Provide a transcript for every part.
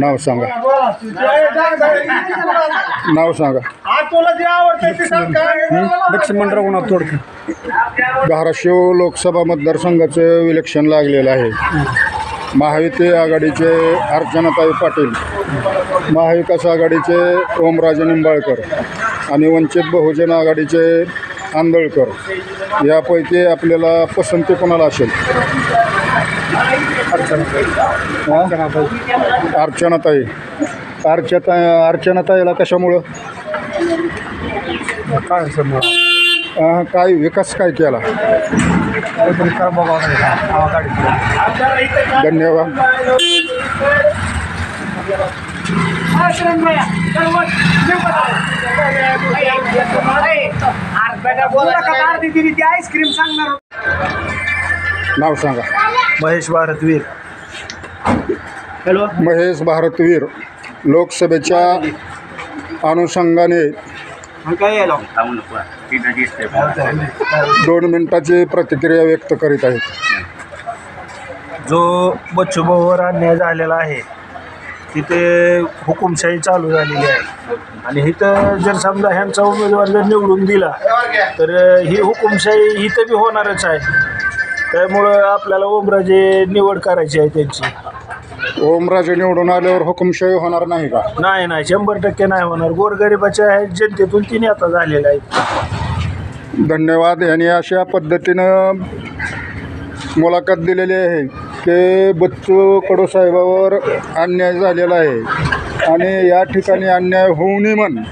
नाव सांगा. नाव सांगा. लक्ष्मण रघुनाथ तोडकर धाराशिव लोकसभा मतदारसंघाचं इलेक्शन लागलेलं आहे. महायुती आघाडीचे अर्चनाताई पाटील महाविकास आघाडीचे ओमराजे निंबाळकर आणि वंचित बहुजन आघाडीचे आंदळकर यापैकी आपल्याला पसंती कोणाला असेल? अर्चनाताई. अर्चता अर्चनाताईला कशामुळं? काय समोर काय विकास काय केला? धन्यवाद. आईस्क्रीम सांगणार नाव सांगा. महेश भारतवीर हॅलो महेश भारतवीर लोकसभेच्या अनुषंगाने दोन मिनिटाची प्रतिक्रिया व्यक्त करीत आहेत. जो बच्चूभाऊवर अन्याय झालेला आहे तिथे हुकुमशाही चालू झालेली आहे. आणि इथं जर समजा ह्यांचा उमेदवार जर निवडून दिला तर ही हुकुमशाही इथं बी होणारच आहे. त्यामुळं आपल्याला ओमराजे निवड करायची आहे त्यांची. ओमराजे निवडून आल्यावर हुकुमशाही होणार नाही का? नाही नाही शंभर टक्के नाही होणार. गोरगरिबाच्या आहेत जनतेतून ती नेता झालेला आहे धन्यवाद. यांनी अशा पद्धतीनं मुलाखत दिलेली आहे की बच्चू कडू साहेबावर अन्याय झालेला आहे. आणि या ठिकाणी अन्याय होऊ नये म्हण.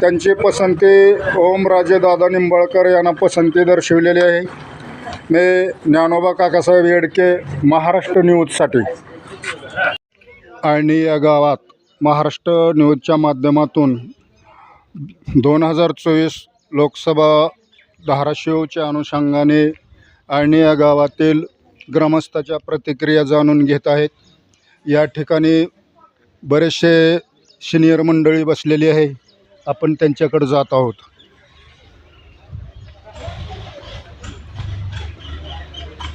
त्यांची पसंती ओमराजे दादा निंबाळकर यांना पसंती दर्शवलेली आहे. मी ज्ञानोबा काकासाहेब येडके महाराष्ट्र न्यूजसाठी. आणि या गावात महाराष्ट्र न्यूजच्या माध्यमातून दोन हजार चोवीस लोकसभा धाराशिवच्या अनुषंगाने आणि या गावातील ग्रामस्थाच्या प्रतिक्रिया जाणून घेत आहेत. या ठिकाणी बरेचसे सिनियर मंडळी बसलेली आहे. आपण त्यांच्याकडे जात आहोत.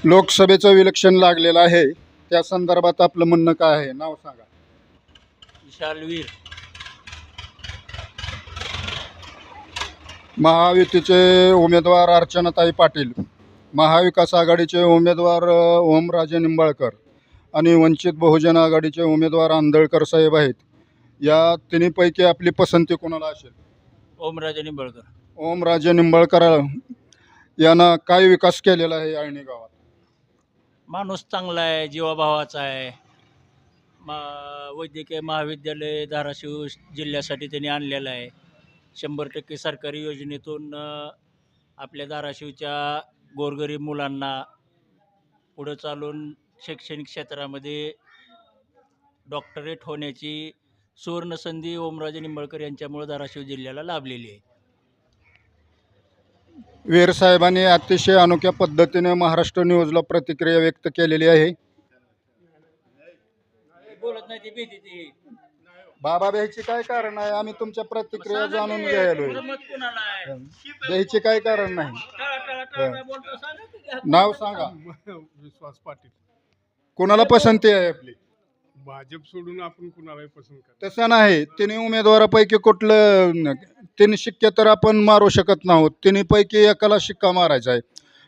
लोकसभेचं इलेक्शन लागलेलं आहे. त्या संदर्भात आपलं म्हणणं काय आहे? नाव सांगा. विशालवीर महायुतीचे उमेदवार अर्चनाताई पाटील महाविकास आघाडीचे उमेदवार ओमराजे निंबाळकर आणि वंचित बहुजन आघाडीचे उमेदवार आंदळकर साहेब आहेत. या तिन्हीपैकी आपली पसंती कोणाला असेल? ओमराजे निंबाळकर. ओमराजे निंबाळकर यांना काय विकास केलेला आहे आळणी गावात? माणूस चांगला आहे जीवाभावाचा आहे. मा वैद्यकीय महाविद्यालय धाराशिव जिल्ह्यासाठी त्यांनी आणलेलं आहे. शंभर टक्के सरकारी योजनेतून आपल्या धाराशिवच्या गोरगरीब मुलांना पुढं चालून शैक्षणिक क्षेत्रामध्ये डॉक्टरेट होण्याची सुवर्णसंधी ओमराजे निंबाळकर यांच्यामुळे धाराशिव जिल्ह्याला लाभलेली आहे. वीर साहेबांनी अतिशय अनोख्या पद्धतीने महाराष्ट्र न्यूजला प्रतिक्रिया व्यक्त केलेली आहे. बोलत नाही ती भीती ती. बाबा ब्यायची काय कारण आहे? आम्ही तुमच्या प्रतिक्रिया जाणून आहे? द्यायची काय कारण नाही. टाळा, टाळा, टाळा बोलतो सांगा की घ्या. नाव सांगा. विश्वास पाटील. कोणाला पसंती आहे आपली? भाजप सोडून आपण कुणालाही पसंत करतो तसं नाही. तिन्ही उमेदवारापैकी कुठलं न- तीन शिक्के तर आपण मारू शकत नाहोत. तिन्हीपैकी एकाला शिक्का मारायचा आहे.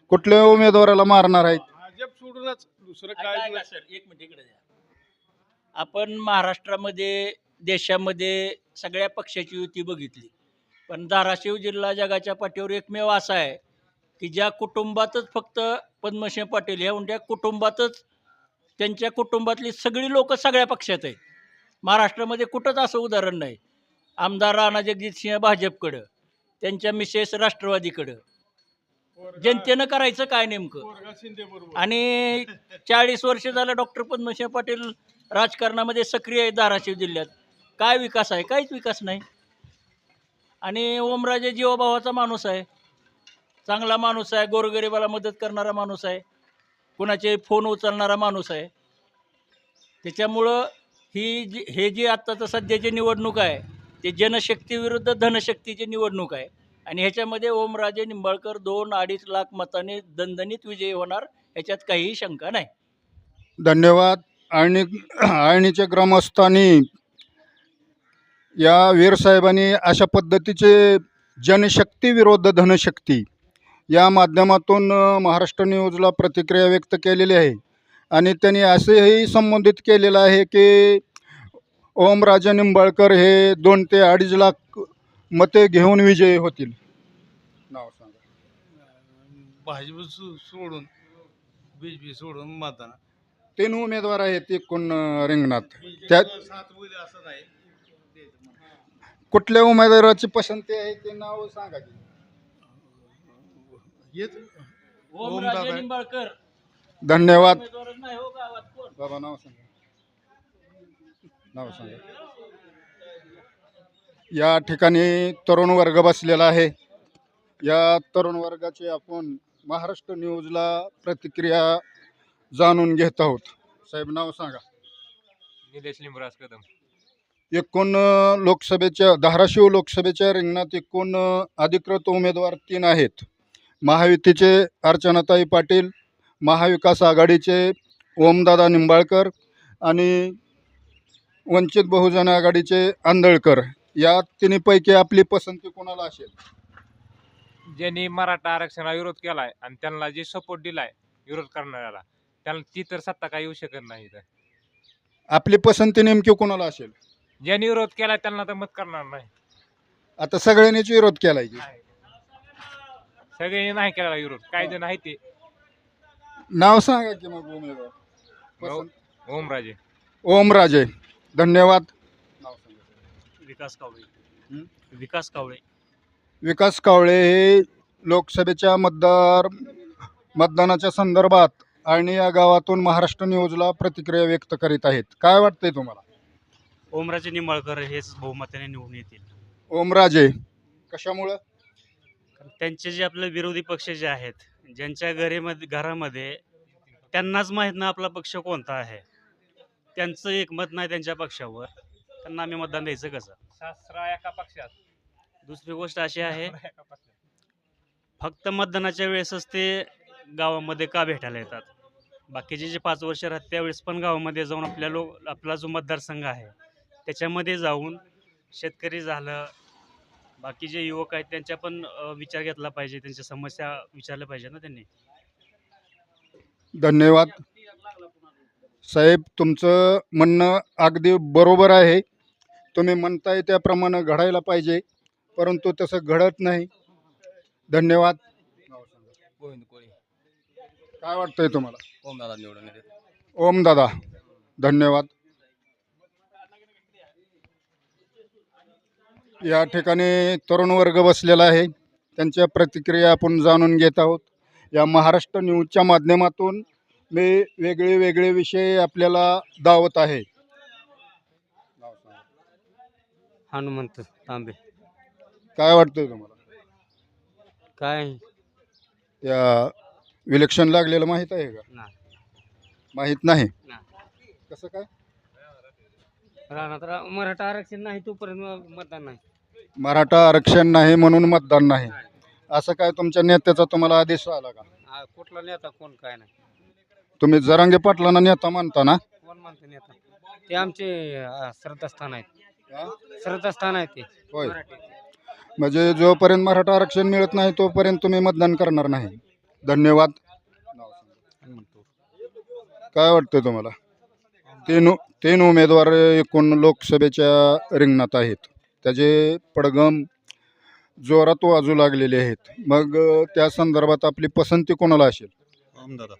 कुठल्या उमेदवाराला मारणार आहेत भाजप सोडूनच दुसरं ऐका, काय सर. एक मिनिट इकडे द्या आपण महाराष्ट्रामध्ये देशामध्ये सगळ्या पक्षाची युती बघितली. पण धाराशिव जिल्हा जगाच्या पाठीवर एकमेव असा आहे की ज्या कुटुंबातच फक्त पद्मसिंह पाटील ह्या उंट्या कुटुंबातच त्यांच्या कुटुंबातली सगळी लोक सगळ्या पक्षात आहेत. महाराष्ट्रामध्ये कुठंच असं उदाहरण नाही. आमदार राणा जगजितसिंह भाजपकडं त्यांच्या मिसेस राष्ट्रवादीकडं. जनतेनं करायचं काय नेमकं? आणि चाळीस वर्ष झालं डॉक्टर पद्मसिंह पाटील राजकारणामध्ये सक्रिय आहे धाराशिव जिल्ह्यात. काय विकास आहे? काहीच विकास नाही. आणि ओमराजे जीवाभावाचा माणूस आहे. चांगला माणूस आहे गोरगरिबाला मदत करणारा माणूस आहे. कुणाचे फोन उचलणारा माणूस आहे. त्याच्यामुळं ही जी हे जी आत्ताचं सध्याची निवडणूक आहे ते जनशक्ती विरुद्ध धनशक्तीची निवडणूक आहे. आणि ह्याच्यामध्ये ओमराजे निंबाळकर दोन अडीच लाख मताने दणदणीत विजयी होणार याच्यात काहीही शंका नाही. धन्यवाद. आणि आळणीच्या ग्रामस्थांनी या वीरसाहेबांनी अशा पद्धतीचे जनशक्ती विरुद्ध धनशक्ती या माध्यमातून महाराष्ट्र न्यूजला प्रतिक्रिया व्यक्त केलेली आहे. आणि त्यांनी असेही संबोधित केलेलं आहे की ओमराजे निंबाळकर हे दोन ते अडीच लाख मते घेऊन विजयी होतील. नाव सांगा. भाजप सोडून बी पी सोडून मतदान. तीन उमेदवार आहेत एकूण रिंगणात. त्यात कुठल्या उमेदवाराची पसंती आहे ते नाव सांगा की. ओमराजे. निंबाळकर. धन्यवाद. उमेदवारच नाही हो गावात कोण? बाबा नाव सांगा. नाव सांगा. या ठिकाणी तरुण वर्ग बसलेला आहे. या तरुण वर्गाची आपण महाराष्ट्र न्यूजला प्रतिक्रिया जाणून घेत आहोत. साहेब नाव सांगा. निलेश लिंबराज कदम. एकूण अ, लोकसभेच्या धाराशिव लोकसभेच्या रिंगणात एकूण अ, अधिकृत उमेदवार तीन आहेत. महायुतीचे अर्चनाताई पाटील महाविकास आघाडीचे ओमदादा निंबाळकर आणि वंचित बहुजन आघाडीचे आंदळकर या तिन्हीपैकी आपली पसंती कोणाला असेल? ज्यांनी मराठा आरक्षणाला विरोध केलाय आणि त्यांना जे सपोर्ट दिलाय विरोध करणाऱ्याला त्यांना ती तर सत्ता काही येऊ शकत नाही इथं. आपली पसंती नेमकी कोणाला असेल? ज्यांनी विरोध केलाय त्यांना तर मत करणार नाही. आता सगळ्यांनीच विरोध केला की. सगळ्यांनी नाही केला विरोध. काही जण आहे ते. नाव सांगा की मग उमेदवार. पसंत ओमराजे. ओमराजे. धन्यवाद. विकास कावळे. हं? विकास कावळे. विकास कावळे हे लोकसभेच्या मतदार मतदानाच्या संदर्भात आणि या गावातून महाराष्ट्र न्यूजला प्रतिक्रिया व्यक्त करीत आहेत. काय वाटतंय तुम्हाला? ओमराजे निंबाळकर हेच बहुमताने निवडून येतील. ओमराजे. कशामुळं? त्यांचे जे आपले विरोधी पक्ष जे आहेत ज्यांच्या घरीमध्ये घरामध्ये त्यांनाच माहीत नाही आपला पक्ष कोणता आहे. त्यांचं एकमत नाही त्यांच्या पक्षावर. त्यांना आम्ही मतदान द्यायचं कसं? एका पक्षात. दुसरी गोष्ट अशी आहे. फक्त मतदानाच्या वेळेसच ते गावामध्ये का भेटायला येतात? बाकीचे जे पाच वर्ष राहतात त्यावेळेस पण गावामध्ये जाऊन आपल्या लोक आपला जो मतदारसंघ आहे त्याच्यामध्ये जाऊन शेतकरी झालं बाकी जे युवक आहेत त्यांच्या पण विचार घेतला पाहिजे त्यांच्या समस्या विचारल्या पाहिजे ना त्यांनी. धन्यवाद. साहेब तुमचं म्हणणं अगदी बरोबर आहे. तुम्ही म्हणताय त्याप्रमाणे घडायला पाहिजे परंतु तसं घडत नाही. धन्यवाद. गोविंद कोळी. काय वाटतंय तुम्हाला? ओमदादा निवडून येते ओम दादा. धन्यवाद. या ठिकाणी तरुण वर्ग बसलेला आहे. त्यांच्या प्रतिक्रिया आपण जाणून घेत आहोत. या महाराष्ट्र न्यूजच्या माध्यमातून मी वेगळे वेगळे विषय आपल्याला दावत आहे. हनुमंत तांबे. काय वाटतंय तुम्हाला? काय? या इलेक्शन लागलेलं माहीत आहे का? नाही. माहीत नाही? नाही. कसं काय? राहणार. तर मराठा आरक्षण नाही तोपर्यंत मतदान नाही. मराठा आरक्षण नाही म्हणून मतदान नाही. असं काय तुमच्या नेत्याचा तुम्हाला आदेश आला का? कुठला नेता कोण काय नाही. तुम्ही जरांगे पाटलांना नेता मानता ना? कोण म्हणते नेता? ते आमचे श्रद्धास्थान आहेत. श्रद्धास्थान आहेत ते. होय. मराठी म्हणजे जोपर्यंत मराठा आरक्षण मिळत नाही तोपर्यंत तुम्ही मतदान करणार नाही. धन्यवाद. काय वाटतं तुम्हाला? तीन तीन उमेदवार एकूण लोकसभेच्या रिंगणात आहेत. त्याचे पडगम जोरात वाजू लागलेले आहेत. मग त्या संदर्भात आपली पसंती कोणाला असेल? आमदार.